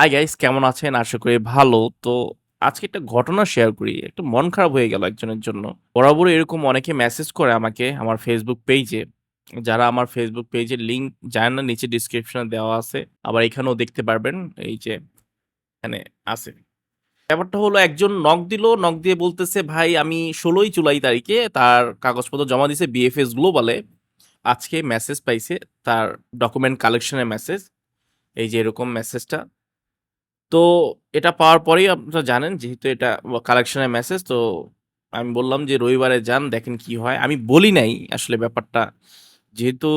Hi guys কেমন আছেন? আশা করি ভালো। তো আজকে একটা ঘটনা শেয়ার করি। একটু মন খারাপ হয়ে গেল একজনের জন্য। বরাবর এরকম অনেকে মেসেজ করে আমাকে আমার ফেসবুক পেইজে। যারা আমার ফেসবুক পেইজের লিঙ্ক জানেন না নিচে ডেসক্রিপশনে দেওয়া আছে। আবার এখানেও দেখতে পারবেন। এই যে এখানে আছে। ব্যাপারটা হলো একজন নক দিল, নক দিয়ে বলতেছে, "ভাই আমি ১৬ই জুলাই তারিখে তার কাগজপত্র জমা দিছে বিএফএস গ্লোবালে। আজকে মেসেজ পাইছে তার ডকুমেন্ট কালেকশনের মেসেজ। এই যে এরকম মেসেজটা। তো এটা পাওয়ার পরেই আপনারা জানেন যেহেতু এটা কালেকশনের মেসেজ তো আমি বললাম যে, "রবিবারে যান দেখেন কি হয়।" আমি বলি নাই আসলে ব্যাপারটা। যেহেতু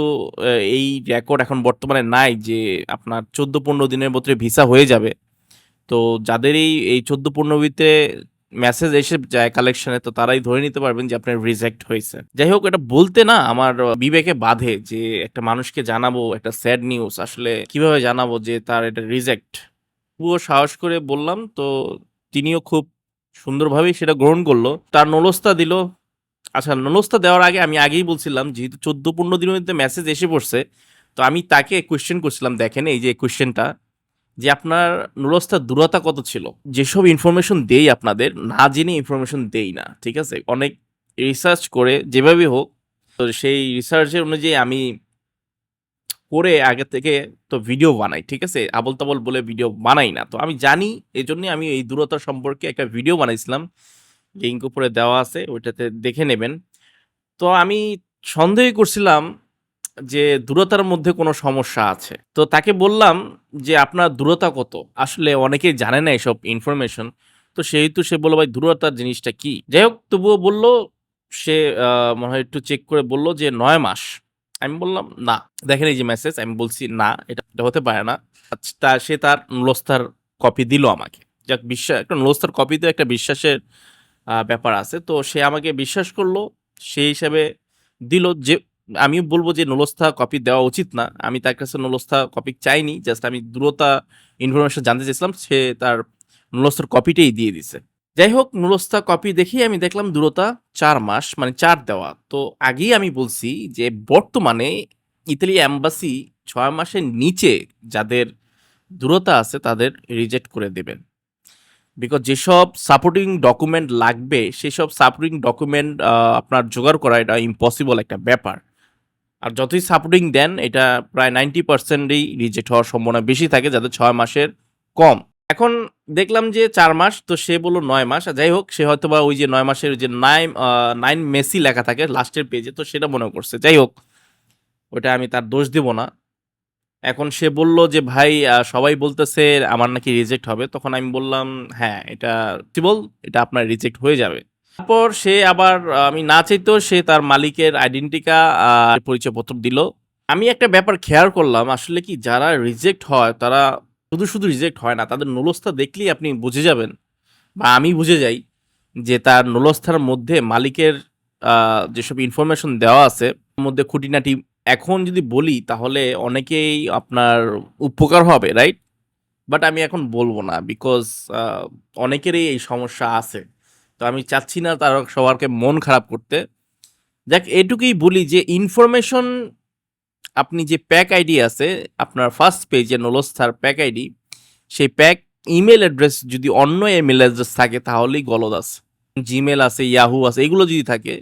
এই রেকর্ড এখন বর্তমানে নাই যে আপনার ১৪-১৫ দিনের মধ্যে ভিসা হয়ে যাবে। তো যাদের এই, এই ১৪-১৫ ভিতরে মেসেজ এসে যায় কালেকশনে তো তারাই ধরে নিতে পারবেন যে আপনার রিজেক্ট হয়েছে যাই হোক এটা বলতে না আমার বিবেকে বাধে যে একটা মানুষকে জানাব একটা স্যাড নিউজ আসলে কীভাবে জানাব যে তার এটা রিজেক্ট। তবুও সাহস করে বললাম, তো তিনিও খুব সুন্দরভাবেই সেটা গ্রহণ করল তার নলস্তা দিল। আচ্ছা নলস্তা দেওয়ার আগে আমি আগেই বলছিলাম, যেহেতু ১৪-১৫ দিনের মধ্যে মেসেজ এসে পড়ছে। তো আমি তাকে কোয়েশ্চেন করছিলাম, দেখেন এই যে কোয়েশ্চেনটা যে আপনার নুরস্তার দূরতা কত ছিল? যেসব ইনফরমেশন দেই আপনাদের, না জেনে ইনফরমেশন দেই না। ঠিক আছে? অনেক রিসার্চ করে যেভাবেই হোক, তো সেই রিসার্চের অনুযায়ী আমি করে আগে থেকে তো ভিডিও বানাই। ঠিক আছে? আবোল-তাবোল বলে ভিডিও বানাই না। তো আমি জানি এজন্যই আমি এই দূরতা সম্পর্কে একটা ভিডিও বানাইছিলাম। লিংক উপরে দেওয়া আছে ওইটাতে দেখে নেবেন। তো আমি সন্দেহ করছিলাম যে দূরতার মধ্যে কোনো সমস্যা আছে। তো তাকে বললাম যে, "আপনার দূরতা কত?" আসলে অনেকেই জানে না এসব ইনফরমেশন। তো সেহেতু সে বলল, "ভাই দূরতার জিনিসটা কি?" যাই হোক তবুও বলল সে মনে হয় একটু চেক করে বলল যে নয় মাস। আমি বললাম, "না।" দেখেন এই যে মেসেজ আমি বলছি, "না, এটা এটা হতে পারে না।" আচ্ছা তা সে তার নুরস্তার কপি দিল আমাকে। যাক বিশ্বাস একটা নুরস্তার কপিতেও একটা বিশ্বাসের ব্যাপার আছে। তো সে আমাকে বিশ্বাস করল সেই হিসাবে দিল যে আমিও বলব যে নুরস্থা কপি দেওয়া উচিত না। আমি তার কাছে নুরস্থা কপি চাইনি। জাস্ট আমি দূরতা ইনফরমেশন জানতে চেয়েছিলাম। সে তার নুরস্তার কপিটাই দিয়ে দিছে। যাই হোক নুরস্থা কপি দেখেই আমি দেখলাম দূরতা চার মাস মানে চার দেওয়া। তো আগেই আমি বলছি যে, বর্তমানে ইতালি অ্যাম্বাসি ছয় মাসের নিচে যাদের দূরতা আছে, তাদের রিজেক্ট করে দেবেন। বিকজ যেসব সাপোর্টিং ডকুমেন্ট লাগবে, সেসব সাপোর্টিং ডকুমেন্ট আপনার জোগাড় করা এটা ইম্পসিবল একটা ব্যাপার। আর যতই সাপোর্টিং দেন, এটা প্রায় 90% ই রিজেক্ট হওয়ার সম্ভাবনা বেশি থাকে, যাদের ছয় মাসের কম। এখন দেখলাম যে চার মাস তো সে বলল নয় মাস। যাই হোক সে হয়তোবা ওই যে নয় মাসের যে নাইন 9 মেসি লেখা থাকে লাস্টের পেজে তো সেটা মনে করছে। যাই হোক ওটা আমি তার দোষ দিব না। এখন সে বলল যে, "ভাই সবাই বলতেছে আমার নাকি রিজেক্ট হবে।" তখন আমি বললাম, "হ্যাঁ, এটা কি বল এটা আপনার রিজেক্ট হয়ে যাবে।" তারপর সে আবার আমি না চাইতেও সে তার মালিকের আইডেন্টিকা পরিচয়পত্র দিল। আমি একটা ব্যাপার খেয়াল করলাম আসলে কি যারা রিজেক্ট হয় তারা শুধু, শুধু রিজেক্ট হয় না। তাদের নুরস্থা দেখলেই আপনি বুঝে যাবেন বা আমি বুঝে যাই যে তার নুরস্থার মধ্যে মালিকের যেসব ইনফরমেশন দেওয়া আছে মধ্যে খুঁটিনাটি এখন যদি বলি তাহলে অনেকেই আপনার উপকার হবে, রাইট? বাট আমি এখন বলব না বিকজ অনেকেরই এই সমস্যা আছে। তো আমি চাচ্ছি না তার সবারকে মন খারাপ করতে। যাক এটুকুই বলি যে ইনফরমেশন আপনি যে প্যাক আইডি আছে আপনার ফার্স্ট পেজে নুরস্থার প্যাক আইডি সেই প্যাক ইমেল অ্যাড্রেস যদি অন্য ইমেল অ্যাড্রেস থাকে তাহলেই গলদ আছে। জিমেল আছে, ইয়াহু আছে এগুলো যদি থাকে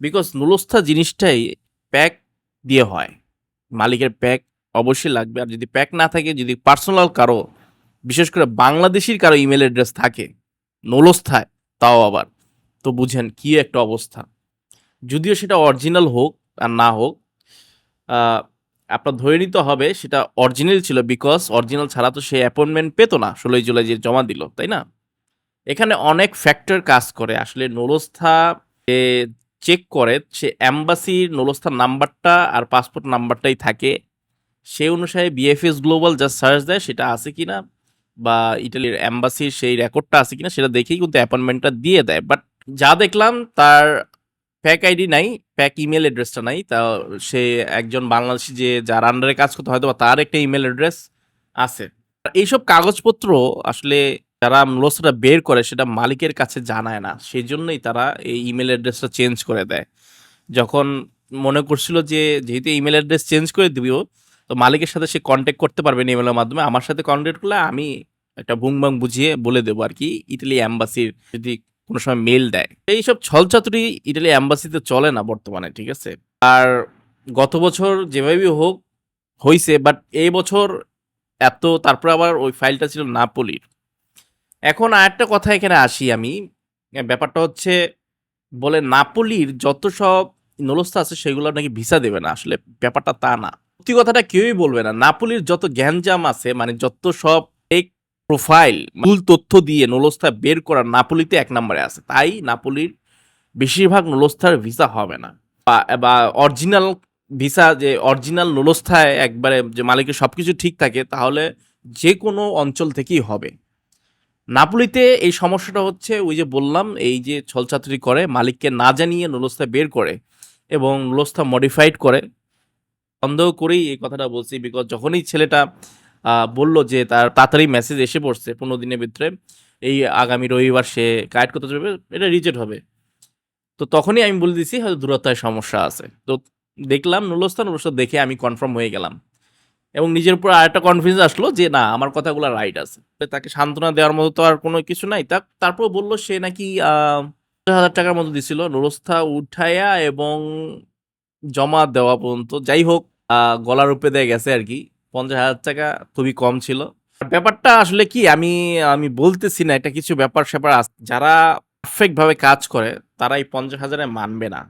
বিকজ নুরস্থা জিনিসটাই প্যাক দিয়ে হয়। মালিকের প্যাক অবশ্যই লাগবে। আর যদি প্যাক না থাকে যদি পার্সোনাল কারও বিশেষ করে বাংলাদেশীর কারও ইমেল অ্যাড্রেস থাকে নুরস্থায় তাও আবার তো বুঝেন কি একটা অবস্থা। যদিও সেটা অরিজিনাল হোক আর না হোক আপনার ধরে নিতে হবে সেটা অরিজিনাল ছিল বিকজ অরিজিনাল ছাড়া তো সে অ্যাপয়েন্টমেন্ট পেত না ১৬ই জুলাই যে জমা দিল, তাই না? এখানে অনেক ফ্যাক্টর কাজ করে। আসলে নুরস্থা যে চেক করে সে অ্যাম্বাসির নুরস্থার নাম্বারটা আর পাসপোর্ট নাম্বারটাই থাকে। সেই অনুসারে বিএফএস গ্লোবাল জাস্ট সার্চ দেয় সেটা আছে কি না বা ইটালির অ্যাম্বাসির সেই রেকর্ডটা আছে কিনা সেটা দেখেই কিন্তু অ্যাপয়েন্টমেন্টটা দিয়ে দেয়। বাট যা দেখলাম তার প্যাক আইডি নাই, প্যাক ইমেল অ্যাড্রেসটা নাই। তা সে একজন বাংলাদেশি যে যার আন্ডারে কাজ করতো হয়তোবা তার একটা ইমেল অ্যাড্রেস আছে। এইসব কাগজপত্র আসলে যারা নুরস্থাটা বের করে সেটা মালিকের কাছে জানায় না। সেই জন্যই তারা এই ইমেল অ্যাড্রেসটা চেঞ্জ করে দেয়। যখন মনে করছিল যে যেহেতু ইমেল অ্যাড্রেস চেঞ্জ করে দিব তো মালিকের সাথে সে কনট্যাক্ট করতে পারবেন ইমেলের মাধ্যমে আমার সাথে কনট্যাক্ট করলে আমি একটা বুং বাং বুঝিয়ে বলে দেবো আর কি ইটালি অ্যাম্বাসির যদি কোনো সময় মেল দেয়। এইসব ছলচাতুরি ইটালি অ্যাম্বাসিতে চলে না বর্তমানে, ঠিক আছে? আর গত বছর যেভাবেই হোক হইছে বাট এই বছর এত, তারপর আবার ওই ফাইলটা ছিল নাপোলির এখন আরেকটা কথা এখানে আসি আমি। ব্যাপারটা হচ্ছে, বলে নাপোলির যত সব নলস্থা আছে, সেগুলো নাকি ভিসা দেবে না। আসলে ব্যাপারটা তা না। সত্যি কথাটা কেউই বলবে না। নাপোলির যত গ্যাঞ্জাম আছে মানে যত সব প্রোফাইল মূল তথ্য দিয়ে নলস্তা বের করা নাপোলিতে এক নম্বরে আছে। তাই নাপোলির বেশিরভাগ নলস্থার ভিসা হবে না। বা- অরিজিনাল ভিসা, যে অরিজিনাল নলস্থায় একবারে যে মালিকের সব কিছু ঠিক থাকে, তাহলে যে কোনো অঞ্চল থেকেই হবে। নাপোলিতে এই সমস্যাটা হচ্ছে, ওই যে বললাম, এই যে ছলছাত্রি করে, মালিককে না জানিয়ে নলস্তা বের করে এবং নলস্তা মডিফাইড করে। সন্দেহ করেই এই কথাটা বলছি বিকজ যখনই ছেলেটা বলল যে তার তাড়াতাড়ি মেসেজ এসে পড়ছে পনেরো দিনের ভিতরে। এই আগামী রবিবার সে কায়েট করতে যাবে, এটা রিজেক্ট হবে। তো তখনই আমি বলে দিছি হয়তো দূরত্বের সমস্যা আছে। তো দেখলাম নুলস্তান নুলস্তা দেখে আমি কনফার্ম হয়ে গেলাম। এবং নিজের উপর আরেকটা কনফিডেন্স আসলো যে, না, আমার কথাগুলো রাইট আছে। তাকে সান্ত্বনা দেওয়ার মতো তো আর কোনো কিছু নাই। তা তারপর বলল সে নাকি হাজার টাকার মতো দিছিল। নুরস্থা উঠাইয়া এবং জমা দেওয়া পর্যন্ত, যাই হোক গলার উপরে দিয়ে গেছে আর কি। পঞ্চাশ হাজার টাকা খুবই কম ছিল। ব্যাপারটা আসলে কি, আমি আমি বলতেছি না, এটা কিছু ব্যাপার স্যাপার। যারা পারফেক্ট ভাবে কাজ করে, তারা এই পঞ্চাশ হাজারে মানবে না।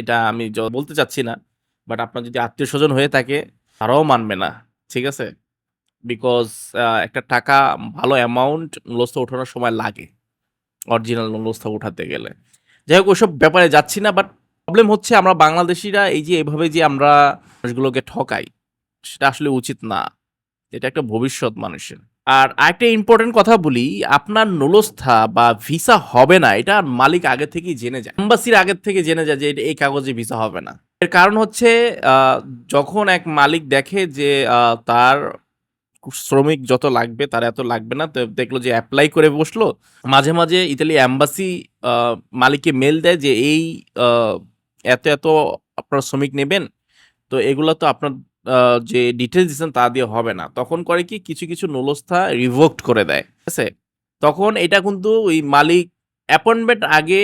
এটা আমি বলতে চাচ্ছি না বাট আপনার যদি আত্মীয় স্বজন হয়ে থাকে, তারাও মানবে না, ঠিক আছে? বিকজ একটা টাকা ভালো অ্যামাউন্ট নুলস্থা ওঠানোর সময় লাগে অরিজিনাল নুলস্থা উঠাতে গেলে। যাই হোক, ওইসব ব্যাপারে যাচ্ছি না বাট প্রবলেম হচ্ছে আমরা বাংলাদেশিরা এই যে এভাবে যে আমরা মানুষগুলোকে ঠকাই সেটা আসলে উচিত না। এটা একটা ভবিষ্যৎ মানুষের। আর আরেকটা ইম্পর্টেন্ট কথা বলি, আপনার নলস্থা বা ভিসা হবে না, এটা মালিক আগে থেকেই জেনে যায়। এম্বাসির আগে থেকে জেনে যায় যে এই কাগজে ভিসা হবে না। এর কারণ হচ্ছে যখন এক মালিক দেখে যে তার শ্রমিক যত লাগবে, তার এত লাগবে না, তো দেখল যে অ্যাপ্লাই করে বসল। মাঝে মাঝে ইতালি অ্যাম্বাসি মালিককে মেল দেয় যে, এই এত এত আপনার শ্রমিক নেবেন, তো এগুলো তো আপনার যে ডিটেলস দিচ্ছেন তা দিয়ে হবে না। তখন করে কি কিছু কিছু নলস্থা রিভোক্ট করে দেয়। ঠিক আছে? তখন এটা কিন্তু ওই মালিক অ্যাপয়েন্টমেন্ট আগে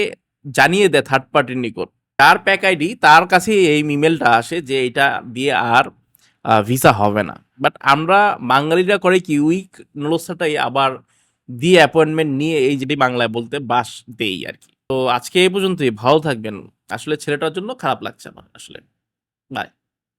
জানিয়ে দেয় থার্ড পার্টির নিকট। তার প্যাক আইডি তার কাছে এই ইমেলটা আসে যে এটা দিয়ে আর ভিসা হবে না। বাট আমরা বাঙালিরা করে কি উইক নলস্থাটাই আবার দিয়ে অ্যাপয়েন্টমেন্ট নিয়ে এই যেটি বাংলায় বলতে বাস দেই আর কি। তো আজকে এই পর্যন্তই। ভালো থাকবেন। আসলে ছেলেটার জন্য খারাপ লাগছে আমার। আসলে। বাই